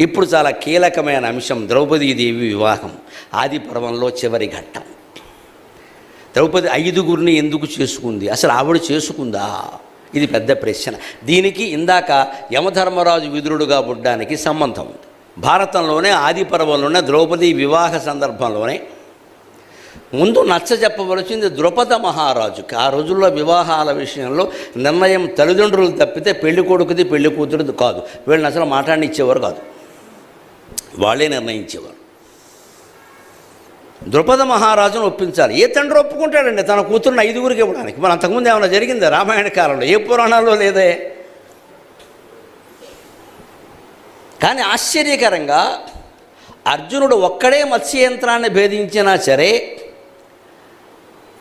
ఇప్పుడు చాలా కీలకమైన అంశం ద్రౌపదీదేవి వివాహం ఆది పర్వంలో చివరి ఘట్టం. ద్రౌపది ఐదుగురిని ఎందుకు చేసుకుంది? అసలు ఆవిడ చేసుకుందా? ఇది పెద్ద ప్రశ్న. దీనికి ఇందాక యమధర్మరాజు విదురుడుగా పుట్టడానికి సంబంధం ఉంది. భారతంలోనే ఆది పర్వంలోనే ద్రౌపది వివాహ సందర్భంలోనే. ముందు నచ్చ చెప్పవలసింది ద్రుపద మహారాజుకి. ఆ రోజుల్లో వివాహాల విషయంలో నిర్ణయం తల్లిదండ్రులు తప్పితే పెళ్ళి కొడుకుది పెళ్ళి కూతురుది కాదు. వీళ్ళని అసలు మాట్లాడినిచ్చేవారు కాదు. వాళ్ళే నిర్ణయించేవారు. ద్రుపద మహారాజును ఒప్పించాలి. ఏ తండ్రి ఒప్పుకుంటాడండి? తన కూతురుని ఐదుగురికి ఇవ్వడానికి. మరి అంతకుముందు ఏమైనా జరిగిందా రామాయణ కాలంలో? ఏ పురాణాల్లో లేదే? కానీ ఆశ్చర్యకరంగా అర్జునుడు ఒక్కడే మత్స్య యంత్రాన్ని భేదించినా సరే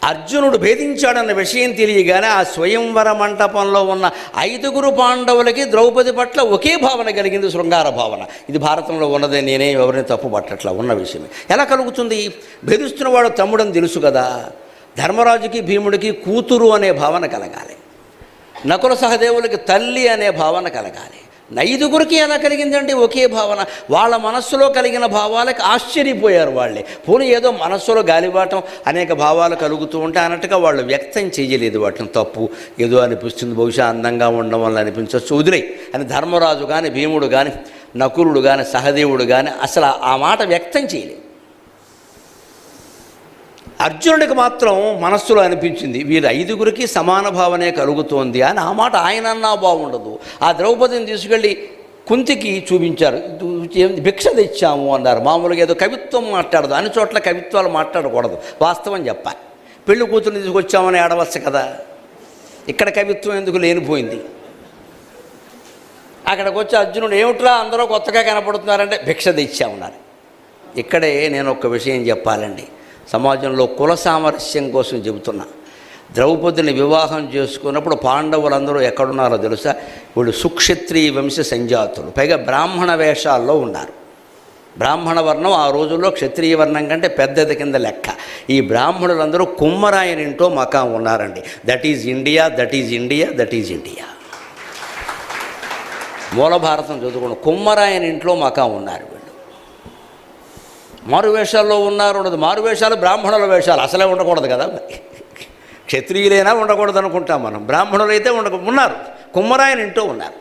అర్జునుడు భేదించాడన్న విషయం తెలియగానే ఆ స్వయంవర మంటపంలో ఉన్న ఐదుగురు పాండవులకి ద్రౌపది పట్ల ఒకే భావన కలిగింది శృంగార భావన. ఇది భారతంలో ఉన్నదే నేనే ఎవరిని తప్పు పట్టట్లా ఉన్న విషయమే. ఎలా కలుగుతుంది? భేదిస్తున్నవాడు తమ్ముడని తెలుసు కదా. ధర్మరాజుకి భీముడికి కూతురు అనే భావన కలగాలి. నకుల సహదేవులకి తల్లి అనే భావన కలగాలి. ఐదుగురికి ఎలా కలిగిందంటే ఒకే భావన. వాళ్ళ మనస్సులో కలిగిన భావాలకు ఆశ్చర్యపోయారు వాళ్ళే. పోనీ ఏదో మనస్సులో గాలివాటం అనేక భావాలు కలుగుతూ ఉంటే అన్నట్టుగా వాళ్ళు వ్యక్తం చేయలేదు వాటిని. తప్పు. ఏదో అనిపిస్తుంది. బహుశా అందంగా ఉండడం వల్ల అనిపించవచ్చు. వదిలే అని ధర్మరాజు కానీ భీముడు కానీ నకులుడు కానీ సహదేవుడు కానీ అసలు ఆ మాట వ్యక్తం చేయలేదు. అర్జునుడికి మాత్రం మనస్సులో అనిపించింది వీరు ఐదుగురికి సమాన భావనే కలుగుతోంది అని. ఆ మాట ఆయన అన్నా బాగుండదు. ఆ ద్రౌపదిని తీసుకెళ్ళి కుంతికి చూపించారు. భిక్ష తెచ్చాము అన్నారు. మామూలుగా ఏదో కవిత్వం మాట్లాడదు. అన్ని చోట్ల కవిత్వాలు మాట్లాడకూడదు. వాస్తవం చెప్పాలి. పెళ్ళి కూతురుని తీసుకొచ్చామని ఆడవచ్చు కదా. ఇక్కడ కవిత్వం ఎందుకు లేనిపోయింది? అక్కడికి వచ్చి అర్జునుడు ఏమిట్రా అందరూ కొత్తగా కనపడుతున్నారంటే భిక్ష తెచ్చామన్నారు. ఇక్కడే నేను ఒక విషయం చెప్పాలండి. సమాజంలో కుల సామరస్యం కోసం చెబుతున్నా. ద్రౌపదిని వివాహం చేసుకున్నప్పుడు పాండవులందరూ ఎక్కడున్నారో తెలుసా? వీళ్ళు సుక్షత్రియ వంశ సంజాతులు. పైగా బ్రాహ్మణ వేషాల్లో ఉన్నారు. బ్రాహ్మణ వర్ణం ఆ రోజుల్లో క్షత్రియ వర్ణం కంటే పెద్దది కింద లెక్క. ఈ బ్రాహ్మణులందరూ కుమ్మరాయనింటో మకాం ఉన్నారండి. That is India that is India that is India మూల భారతం చదువుకున్న కుమ్మరాయనింట్లో మకాం ఉన్నారు మారు వేషాల్లో ఉన్నారు ఉండదు మారు వేషాలు బ్రాహ్మణుల వేషాలు. అసలే ఉండకూడదు కదా మరి. క్షత్రియులైనా ఉండకూడదు అనుకుంటాం మనం. బ్రాహ్మణులైతే ఉండక ఉన్నారు. కుమ్మరాయన ఇంట్లో ఉన్నారు.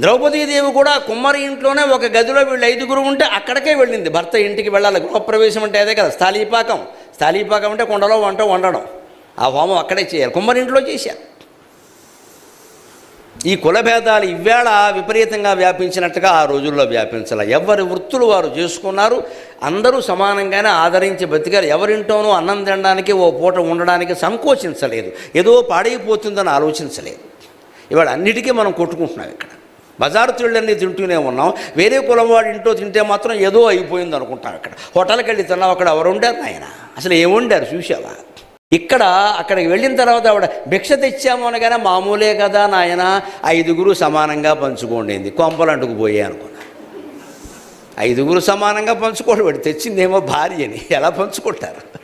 ద్రౌపదీదేవి కూడా కుమ్మరి ఇంట్లోనే ఒక గదిలో వీళ్ళు ఐదుగురు ఉంటే అక్కడికే వెళ్ళింది. భర్త ఇంటికి వెళ్ళాలి. గృహప్రవేశం అంటే అదే కదా. స్థాళీపాకం. స్థాళీపాకం అంటే కొండలో వంట వండడం. ఆ హోమం అక్కడే చేయాలి. కుమ్మరి ఇంట్లో చేశారు. ఈ కులభేదాలు ఇవేళ విపరీతంగా వ్యాపించినట్టుగా ఆ రోజుల్లో వ్యాపించాల. ఎవరి వృత్తులు వారు చేసుకున్నారు అందరూ సమానంగానే ఆదరించి బతికారు. ఎవరింటోనూ అన్నం తినడానికి ఓ పూట ఉండడానికి సంకోచించలేదు. ఏదో పాడైపోతుందని ఆలోచించలేదు. ఇవాళ అన్నిటికీ మనం కొట్టుకుంటున్నాం ఇక్కడ. బజారు తిళ్ళన్నీ తింటూనే ఉన్నాం. వేరే కులం వాడి ఇంట్లో తింటే మాత్రం ఏదో అయిపోయింది అనుకుంటాం ఇక్కడ. హోటల్కి వెళ్ళి తిన్నాం అక్కడ ఎవరు ఉండారు ఆయన అసలు ఏముండారు? చూసేవా చూసావా ఇక్కడ అక్కడికి వెళ్ళిన తర్వాత ఆవిడ భిక్ష తెచ్చాము అనగానే మామూలే కదా నాయన ఐదుగురు సమానంగా పంచుకోండి కొంపలు అంటుకుపోయాయి అనుకున్నా. ఐదుగురు సమానంగా పంచుకోండి వాడు తెచ్చిందేమో భార్యని. ఎలా పంచుకుంటారు?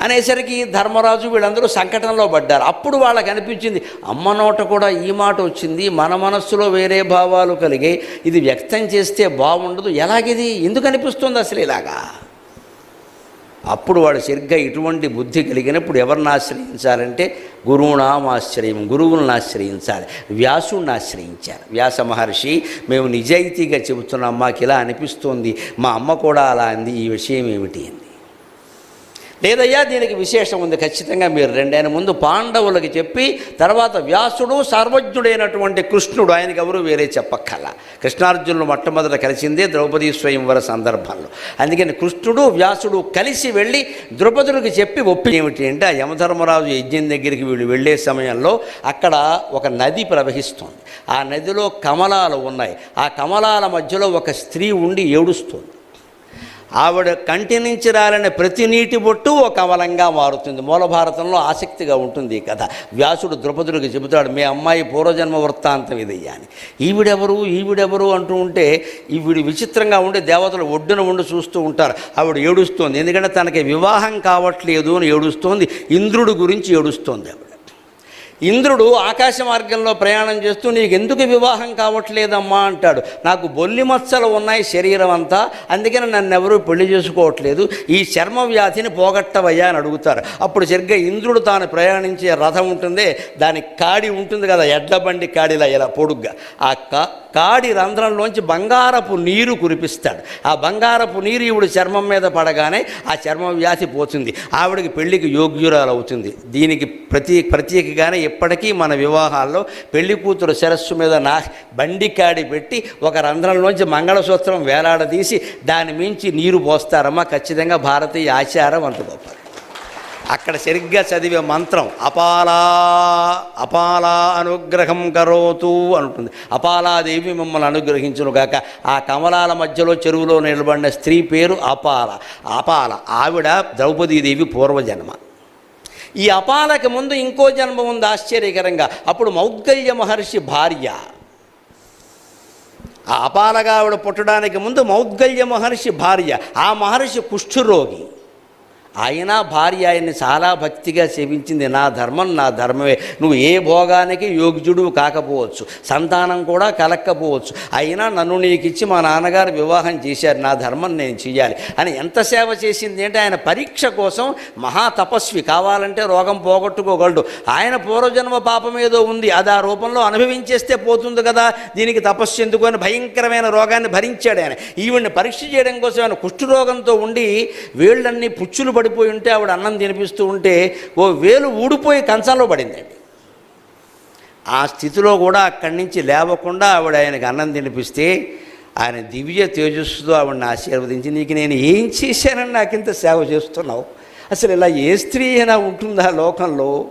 అనేసరికి ధర్మరాజు వీళ్ళందరూ సంకటంలో పడ్డారు. అప్పుడు వాళ్ళకి అనిపించింది అమ్మ నోట కూడా ఈ మాట వచ్చింది మన మనస్సులో వేరే భావాలు కలిగి ఇది వ్యక్తం చేస్తే బాగుండదు. ఎలాగిది? ఎందుకు అనిపిస్తుంది అసలు ఇలాగా? అప్పుడు వాడు సరిగ్గా ఇటువంటి బుద్ధి కలిగినప్పుడు ఎవరిని ఆశ్రయించాలంటే గురువునామాశ్రయం గురువులను ఆశ్రయించాలి. వ్యాసుని ఆశ్రయించారు వ్యాస మహర్షి మేము నిజాయితీగా చెబుతున్నాం మాకు ఇలా అనిపిస్తోంది మా అమ్మ కూడా అలా అంది ఈ విషయం ఏమిటి అంది. లేదయ్యా దీనికి విశేషం ఉంది. ఖచ్చితంగా మీరు రెండైన ముందు పాండవులకి చెప్పి తర్వాత వ్యాసుడు సర్వజ్ఞుడైనటువంటి కృష్ణుడు ఆయనకి ఎవరు వేరే చెప్పక్కల. కృష్ణార్జునులు మొట్టమొదట కలిసిందే ద్రౌపదీ స్వయంవర సందర్భంలో. అందుకని కృష్ణుడు వ్యాసుడు కలిసి వెళ్ళి ద్రౌపదులకు చెప్పి ఒప్పి ఏమిటి అంటే ఆ యమధర్మరాజు యజ్ఞం దగ్గరికి వీళ్ళు వెళ్ళే సమయంలో అక్కడ ఒక నది ప్రవహిస్తుంది. ఆ నదిలో కమలాలు ఉన్నాయి. ఆ కమలాల మధ్యలో ఒక స్త్రీ ఉండి ఏడుస్తుంది. ఆవిడ కంటి నుంచి రాలిన ప్రతి నీటి బొట్టు ఒక అవలంగా మారుతుంది. మూలభారతంలో ఆసక్తిగా ఉంటుంది ఈ కథ. వ్యాసుడు ద్రౌపదుడికి చెబుతాడు మీ అమ్మాయి పూర్వజన్మ వృత్తాంతం ఇదయ్యా అని. ఈవిడెవరు? ఈవిడెవరు అంటూ ఉంటే ఈవిడ విచిత్రంగా ఉండి దేవతలు ఒడ్డున ఉండి చూస్తూ ఉంటారు. ఆవిడ ఏడుస్తోంది. ఎందుకంటే తనకి వివాహం కావట్లేదు అని ఏడుస్తోంది. ఇంద్రుడి గురించి ఏడుస్తోంది ఆవిడ. ఇంద్రుడు ఆకాశ మార్గంలో ప్రయాణం చేస్తూ నీకు ఎందుకు వివాహం కావట్లేదమ్మా అంటాడు. నాకు బొల్లి మచ్చలు ఉన్నాయి శరీరం అంతా అందుకని నన్ను ఎవరూ పెళ్ళి చేసుకోవట్లేదు. ఈ చర్మ వ్యాధిని పోగొట్టవయ్యా అని అడుగుతారు. అప్పుడు సరిగ్గా ఇంద్రుడు తాను ప్రయాణించే రథం ఉంటుందే. దాని కాడి ఉంటుంది కదా ఎడ్ల బండి కాడిలా ఇలా పొడుగ్గా. ఆ కా కాడి రంధ్రంలోంచి బంగారపు నీరు కురిపిస్తాడు. ఆ బంగారపు నీరు ఈవిడ చర్మం మీద పడగానే ఆ చర్మ వ్యాధి పోతుంది. ఆవిడకి పెళ్ళికి యోగ్యురాలు అవుతుంది దీనికి ప్రతి ప్రత్యేకగానే ఇప్పటికీ మన వివాహాల్లో పెళ్ళి కూతురు శిరస్సు మీద నా బండి కాడి పెట్టి ఒక రంధ్రంలోంచి మంగళసూత్రం వేలాడదీసి దాని మించి నీరు పోస్తారమ్మా. ఖచ్చితంగా భారతీయ ఆచారం అంత గొప్పది. అక్కడ సరిగ్గా చదివే మంత్రం అపాలా అపాలా అనుగ్రహం కరోతు అనుంటుంది అపాలాదేవి మిమ్మల్ని అనుగ్రహించును కాక ఆ కమలాల మధ్యలో చెరువులో నిలబడిన స్త్రీ పేరు అపాల. అపాల. ఆవిడ ద్రౌపదీదేవి పూర్వజన్మ. ఈ అపాలకు ముందు ఇంకో జన్మ ఉంది ఆశ్చర్యకరంగా. అప్పుడు మౌద్గల్య మహర్షి భార్య. ఆ అపాలగా ఆవిడ పుట్టడానికి ముందు మౌద్గల్య మహర్షి భార్య. ఆ మహర్షి కుష్ఠురోగి. ఆయన భార్య ఆయన్ని చాలా భక్తిగా సేవించింది. నా ధర్మం నా ధర్మమే. నువ్వు ఏ భోగానికి యోగ్యుడు కాకపోవచ్చు. సంతానం కూడా కలక్కపోవచ్చు. అయినా నన్ను నీకు ఇచ్చి మా నాన్నగారు వివాహం చేశారు. నా ధర్మం నేను చేయాలి అని ఎంత సేవ చేసింది అంటే ఆయన పరీక్ష కోసం మహా తపస్వి. కావాలంటే రోగం పోగొట్టుకోగలడు. ఆయన పూర్వజన్మ పాపం ఏదో ఉంది. అది ఆ రూపంలో అనుభవించేస్తే పోతుంది కదా. దీనికి తపస్సు ఎందుకు అని భయంకరమైన రోగాన్ని భరించాడు ఆయన. ఈవిడ్ని పరీక్ష చేయడం కోసం ఆయన కుష్ఠరోగంతో ఉండి వేళ్ళన్నీ పుచ్చులు పడిపోయి ఉంటే ఆవిడ అన్నం తినిపిస్తూ ఉంటే ఓ వేలు ఊడిపోయి కంచంలో పడిందండి ఆ స్థితిలో కూడా అక్కడి నుంచి లేవకుండా ఆవిడ ఆయనకు అన్నం తినిపిస్తే ఆయన దివ్య తేజస్సుతో ఆవిడని ఆశీర్వదించి నీకు నేను ఏం చేశానని నాకు ఇంత సేవ చేస్తున్నావు? అసలు ఇలా ఏ స్త్రీ అయినా ఉంటుందా లోకంలో?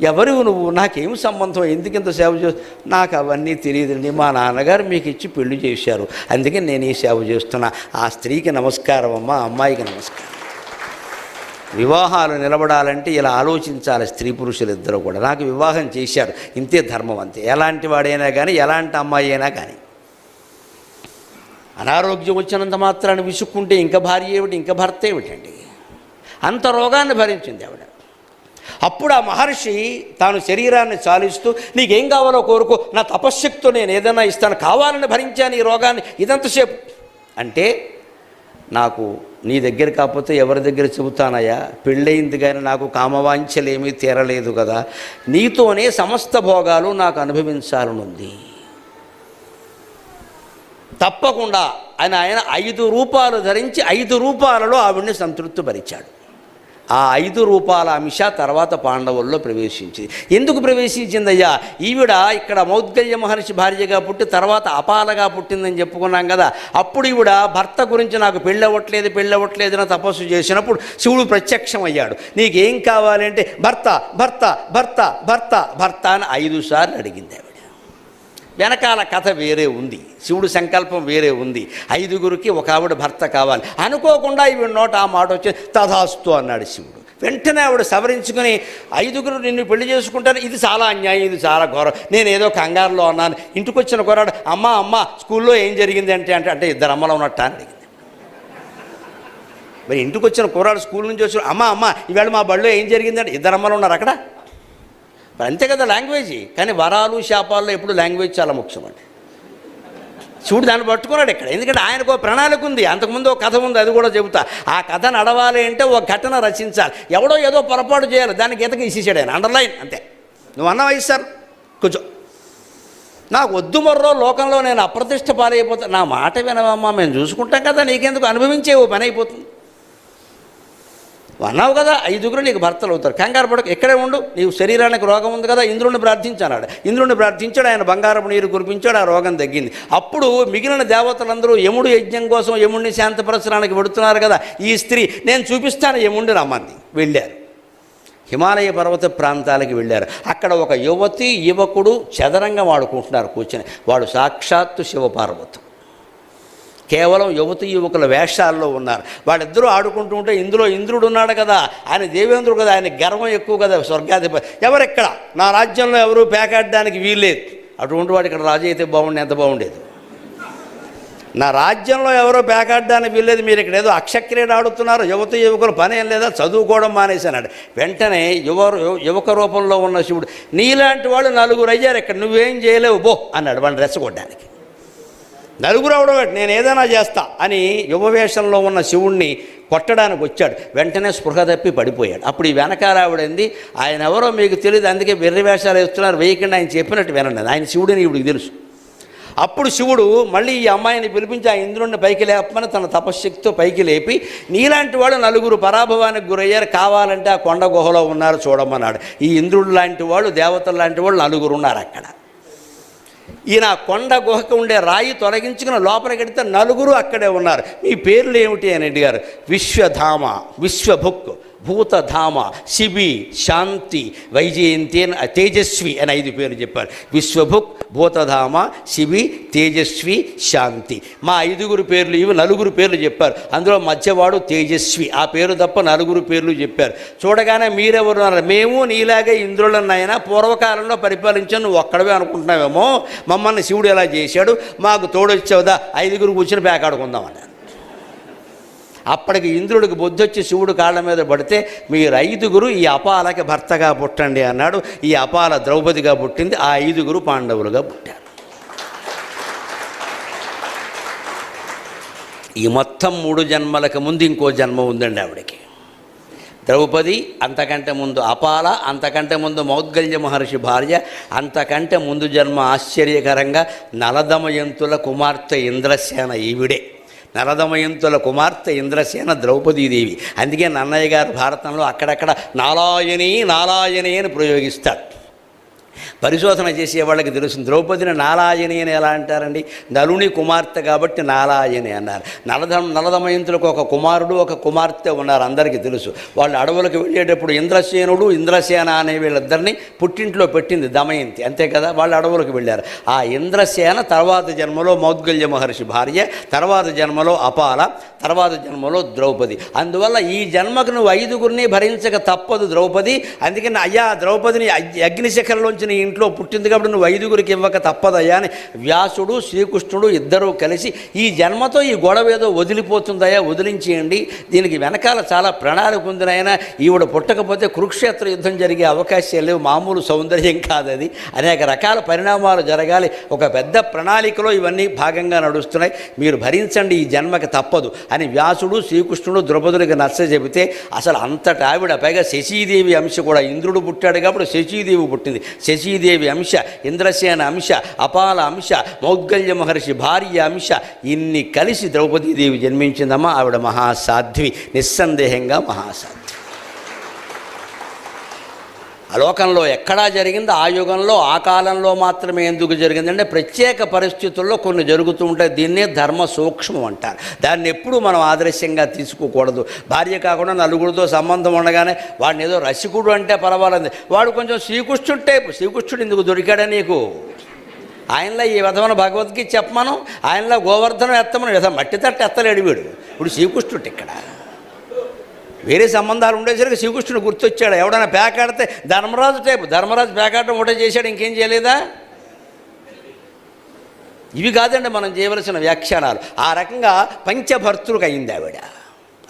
ఎవరు నువ్వు? నాకేం సంబంధం? ఎందుకింత సేవ చేస్తు నాకు అవన్నీ తెలియదండి మా నాన్నగారు మీకు ఇచ్చి పెళ్ళి చేశారు. అందుకే నేను ఈ సేవ చేస్తున్నా. ఆ స్త్రీకి నమస్కారం అమ్మ అమ్మాయికి నమస్కారం. వివాహాలు నిలబడాలంటే ఇలా ఆలోచించాలి స్త్రీ పురుషులు ఇద్దరు కూడా. నాకు వివాహం చేశారు. ఇంతే ధర్మం అంతే. ఎలాంటి వాడైనా కానీ ఎలాంటి అమ్మాయి అయినా కానీ అనారోగ్యం వచ్చినంత మాత్రాన్ని విసుక్కుంటే ఇంకా భార్య ఏమిటి? ఇంకా భర్త ఏమిటండి? అంత రోగాన్ని భరించింది ఆవిడ. అప్పుడు ఆ మహర్షి తాను శరీరాన్ని చాలిస్తూ నీకేం కావాలో కోరుకో. నా తపశ్శక్తితో నేను ఏదైనా ఇస్తాను. కావాలని భరించాను ఈ రోగాన్ని. ఇదంతసేపు. అంటే నాకు నీ దగ్గర కాకపోతే ఎవరి దగ్గర చెబుతానయ్యా? పెళ్ళయింది కానీ నాకు కామవాంఛలేమీ తీరలేదు కదా. నీతోనే సమస్త భోగాలు నాకు అనుభవించాలనుంది. తప్పకుండా అని ఆయన ఐదు రూపాలు ధరించి ఐదు రూపాలలో ఆవిడ్ని సంతృప్తిపరిచాడు. ఆ ఐదు రూపాల అంశ తర్వాత పాండవుల్లో ప్రవేశించింది. ఎందుకు ప్రవేశించిందయ్యా? ఈవిడ ఇక్కడ మౌద్గల్య మహర్షి భార్యగా పుట్టి తర్వాత అపాలగా పుట్టిందని చెప్పుకున్నాం కదా. అప్పుడు ఈవిడ భర్త గురించి నాకు పెళ్ళవట్లేదు పెళ్ళవట్లేదు అని తపస్సు చేసినప్పుడు శివుడు ప్రత్యక్షమయ్యాడు. నీకేం కావాలంటే భర్త భర్త భర్త భర్త భర్త అని ఐదు సార్లు అడిగింది వెనకాల కథ వేరే ఉంది. శివుడు సంకల్పం వేరే ఉంది. ఐదుగురికి ఒక ఆవిడ భర్త కావాలి. అనుకోకుండా ఇవి నోట ఆ మాట వచ్చి తథాస్తు అన్నాడు శివుడు. వెంటనే ఆవిడ సవరించుకుని ఐదుగురు నిన్ను పెళ్ళి చేసుకుంటాను ఇది చాలా అన్యాయం ఇది చాలా ఘోరం. నేను ఏదో కంగారులో అన్నాను ఇంటికి వచ్చిన కుర్రాడు అమ్మ అమ్మ స్కూల్లో ఏం జరిగింది? అంటే అంటే అంటే ఇద్దరు అమ్మలో ఉన్నట్ట అని అడిగింది. మరి ఇంటికి వచ్చిన కుర్రాడు స్కూల్ నుంచి వచ్చిన అమ్మ అమ్మ ఈవేళ మా బడిలో ఏం జరిగిందంటే ఇద్దరు అమ్మలు ఉన్నారు అక్కడ? మరి అంతే కదా లాంగ్వేజ్? కానీ వరాలు శాపాల్లో ఎప్పుడు లాంగ్వేజ్ చాలా ముఖ్యమండి చూడు దాన్ని పట్టుకున్నాడు ఇక్కడ. ఎందుకంటే ఆయనకు ఒక ప్రణాళిక ఉంది. అంతకుముందు ఒక కథ ఉంది అది కూడా చెబుతా. ఆ కథ నడవాలి అంటే ఒక ఘటన రచించాలి. ఎవడో ఏదో పొరపాటు చేయాలి. దానికి గీతకి ఇసేసాడు ఆయన. అండర్లైన్ అంతే. నువ్వు అన్నవా ఇస్తారు కొంచెం నాకు వద్దు మర్రో లోకంలో నేను అప్రతిష్ట పాలైపోతా. నా మాట వినవమ్మా మేము చూసుకుంటాం కదా. నీకెందుకు? అనుభవించే ఓ పని అయిపోతుంది. అన్నావు కదా ఐదుగురు నీకు భర్తలు అవుతారు. కంగారు పడక ఎక్కడే ఉండు. నీవు శరీరానికి రోగం ఉంది కదా ఇంద్రుడిని ప్రార్థించాడు ఇంద్రుడిని ప్రార్థించాడు ఆయన బంగారపు నీరు కురిపించాడు ఆ రోగం తగ్గింది. అప్పుడు మిగిలిన దేవతలందరూ యముడు యజ్ఞం కోసం యముడిని శాంతపరచడానికి పెడుతున్నారు కదా ఈ స్త్రీ నేను చూపిస్తాను యముడిని రమ్మంది వెళ్ళారు. హిమాలయ పర్వత ప్రాంతాలకు వెళ్ళారు. అక్కడ ఒక యువతి యువకుడు చదరంగం వాడుకుంటున్నారు కూర్చొని. వాడు సాక్షాత్తు శివపార్వతం కేవలం యువతి యువకుల వేషాల్లో ఉన్నారు. వాళ్ళిద్దరూ ఆడుకుంటూ ఉంటే ఇందులో ఇంద్రుడు ఉన్నాడు కదా ఆయన దేవేంద్రుడు కదా ఆయన గర్వం ఎక్కువ కదా స్వర్గాధిపతి ఎవరెక్కడ? నా రాజ్యంలో ఎవరు పేకాడడానికి వీల్లేదు. అటువంటి వాడు ఇక్కడ రాజు అయితే బాగుండే ఎంత బాగుండేది? నా రాజ్యంలో ఎవరో పేకాడడానికి వీల్లేదు మీరు ఇక్కడ ఏదో అక్షక్రీడ ఆడుతున్నారు యువత యువకులు పని ఏం లేదా చదువుకోవడం మానేశానాడు వెంటనే యువ యువక రూపంలో ఉన్న శివుడు నీలాంటి వాళ్ళు నలుగురు అయ్యారు ఇక్కడ నువ్వేం చేయలేవు బో అన్నాడు. వాడిని రెచ్చగొట్టడానికి. నలుగురు అవడం నేను ఏదైనా చేస్తా అని యువవేషంలో ఉన్న శివుణ్ణి కొట్టడానికి వచ్చాడు. వెంటనే స్పృహ తప్పి పడిపోయాడు. అప్పుడు ఈ వెనకాల ఆవిడంది ఆయన ఎవరో మీకు తెలియదు అందుకే వెర్రి వేషాలు వేస్తున్నారు వేయకుండా ఆయన చెప్పినట్టు వినండి. ఆయన శివుడిని ఇవిడికి తెలుసు. అప్పుడు శివుడు మళ్ళీ ఈ అమ్మాయిని పిలిపించి ఆ ఇంద్రుడిని పైకి లేపమని తన తపశ్శక్తితో పైకి లేపి నీలాంటి వాళ్ళు నలుగురు పరాభవానికి గురయ్యారు కావాలంటే ఆ కొండ గుహలో ఉన్నారు చూడమన్నాడు. ఈ ఇంద్రుడు లాంటి వాళ్ళు దేవతలు లాంటి వాళ్ళు నలుగురు ఉన్నారు అక్కడ. ఈయన కొండ గుహకు ఉండే రాయి తొలగించుకుని లోపలికి వెడితే నలుగురు అక్కడే ఉన్నారు. మీ పేర్లు ఏమిటి అని అడిగారు విశ్వధామ విశ్వభుక్. భూతధామ శిబి శాంతి వైజయంతి అని తేజస్వి అని ఐదు పేర్లు చెప్పారు. విశ్వభుక్ భూతధామ శిబి తేజస్వి శాంతి. మా ఐదుగురు పేర్లు ఇవి నలుగురు పేర్లు చెప్పారు. అందులో మధ్యవాడు తేజస్వి. ఆ పేరు తప్ప నలుగురు పేర్లు చెప్పారు. చూడగానే మీరెవరు అన్నారు? మేము నీలాగే ఇంద్రులన్నైనా పూర్వకాలంలో పరిపాలించాను నువ్వు ఒక్కడవే అనుకుంటున్నావేమో? మమ్మల్ని శివుడు ఎలా చేశాడు? మాకు తోడొచ్చావుదా? ఐదుగురు కూర్చుని పేకాడుకుందాం అన్నారు. అప్పటికి ఇంద్రుడికి బుద్ధి వచ్చి శివుడు కాళ్ళ మీద పడితే మీరు ఐదుగురు ఈ అపాలకి భర్తగా పుట్టండి అన్నాడు. ఈ అపాల ద్రౌపదిగా పుట్టింది. ఆ ఐదుగురు పాండవులుగా పుట్టారు. ఈ మొత్తం మూడు జన్మలకు ముందు ఇంకో జన్మ ఉందండి ఆవిడకి. ద్రౌపది అంతకంటే ముందు అపాల అంతకంటే ముందు మౌద్గల్య మహర్షి భార్య అంతకంటే ముందు జన్మ ఆశ్చర్యకరంగా నలదమయంతుల కుమార్తె ఇంద్రసేన ఈవిడే. నరదమయంతుల కుమార్తె ఇంద్రసేన ద్రౌపదీదేవి. అందుకే నన్నయ్య గారు భారతంలో అక్కడక్కడ నారాయణి నారాయణి అని ప్రయోగిస్తారు. పరిశోధన చేసే వాళ్ళకి తెలుస్తుంది. ద్రౌపదిని నాలాయని అని ఎలా అంటారండి? నలుని కుమార్తె కాబట్టి నాలాయని అన్నారు. నలద నలదమయంతులకు ఒక కుమారుడు ఒక కుమార్తె ఉన్నారు అందరికీ తెలుసు. వాళ్ళు అడవులకు వెళ్ళేటప్పుడు ఇంద్రసేనుడు ఇంద్రసేన అనే వీళ్ళిద్దరిని పుట్టింట్లో పెట్టింది దమయంతి. అంతే కదా? వాళ్ళు అడవులకు వెళ్ళారు. ఆ ఇంద్రసేన తర్వాత జన్మలో మౌద్గల్య మహర్షి భార్య తర్వాత జన్మలో అపాల తర్వాత జన్మలో ద్రౌపది. అందువల్ల ఈ జన్మకు నువ్వు ఐదుగురిని భరించక తప్పదు ద్రౌపది. అందుకని అయ్యా ద్రౌపదిని అగ్నిశిఖరలోంచి నీ ఇంట్లో పుట్టింది కాబట్టి నువ్వు ఐదుగురికి ఇవ్వక తప్పదయ్యా అని వ్యాసుడు శ్రీకృష్ణుడు ఇద్దరూ కలిసి ఈ జన్మతో ఈ గొడవ ఏదో వదిలిపోతుందయ్యా వదిలించేయండి. దీనికి వెనకాల చాలా ప్రణాళిక ఉంది నాయన. ఈవిడ పుట్టకపోతే కురుక్షేత్ర యుద్ధం జరిగే అవకాశాలు లేవు. మామూలు సౌందర్యం కాదది అనేక రకాల పరిణామాలు జరగాలి. ఒక పెద్ద ప్రణాళికలో ఇవన్నీ భాగంగా నడుస్తున్నాయి. మీరు భరించండి ఈ జన్మకి తప్పదు అని వ్యాసుడు శ్రీకృష్ణుడు ద్రౌపదులకి నచ్చ చెబితే అసలు అంతటా ఆవిడ పైగా శశీదేవి అంశ కూడా ఇంద్రుడు పుట్టాడు కాబట్టి శశీదేవి పుట్టింది. శశీదేవి అంశ ఇంద్రసేన అంశ అపాల అంశ మౌద్గల్య మహర్షి భార్య అంశ ఇన్ని కలిసి ద్రౌపదీదేవి జన్మించిందమ్మా ఆవిడ మహాసాధ్వి నిస్సందేహంగా మహాసాధ్వి. లోకంలో ఎక్కడా జరిగింది? ఆ యుగంలో ఆ కాలంలో మాత్రమే ఎందుకు జరిగిందంటే ప్రత్యేక పరిస్థితుల్లో కొన్ని జరుగుతూ ఉంటాయి. దీన్నే ధర్మ సూక్ష్మం అంటారు. దాన్ని ఎప్పుడూ మనం ఆదర్శంగా తీసుకోకూడదు. భార్య కాకుండా నలుగురితో సంబంధం ఉండగానే వాడిని ఏదో రసికుడు అంటే పర్వాలేదు. వాడు కొంచెం శ్రీకృష్ణుడు టైప్ శ్రీకృష్ణుడు ఎందుకు దొరికాడా నీకు? ఆయనలో ఈ విధమైన భగవద్గీత చెప్పమను? ఆయనలో గోవర్ధనం ఎత్తమను? విధం మట్టి తట్టు ఎత్తలేడు వీడు. ఇప్పుడు శ్రీకృష్ణుడు ఇక్కడ. వేరే సంబంధాలు ఉండేసరికి శ్రీకృష్ణుడు గుర్తొచ్చాడు. ఎవడైనా పేకాడితే ధర్మరాజు టైపు ధర్మరాజు పేకాడటం ఒకటే చేశాడు ఇంకేం చేయలేదా? ఇవి కాదండి మనం చేయవలసిన వ్యాఖ్యానాలు. ఆ రకంగా పంచభర్తృకు అయింది ఆవిడ.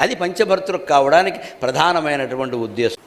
అది పంచభర్తృకు కావడానికి ప్రధానమైనటువంటి ఉద్దేశం.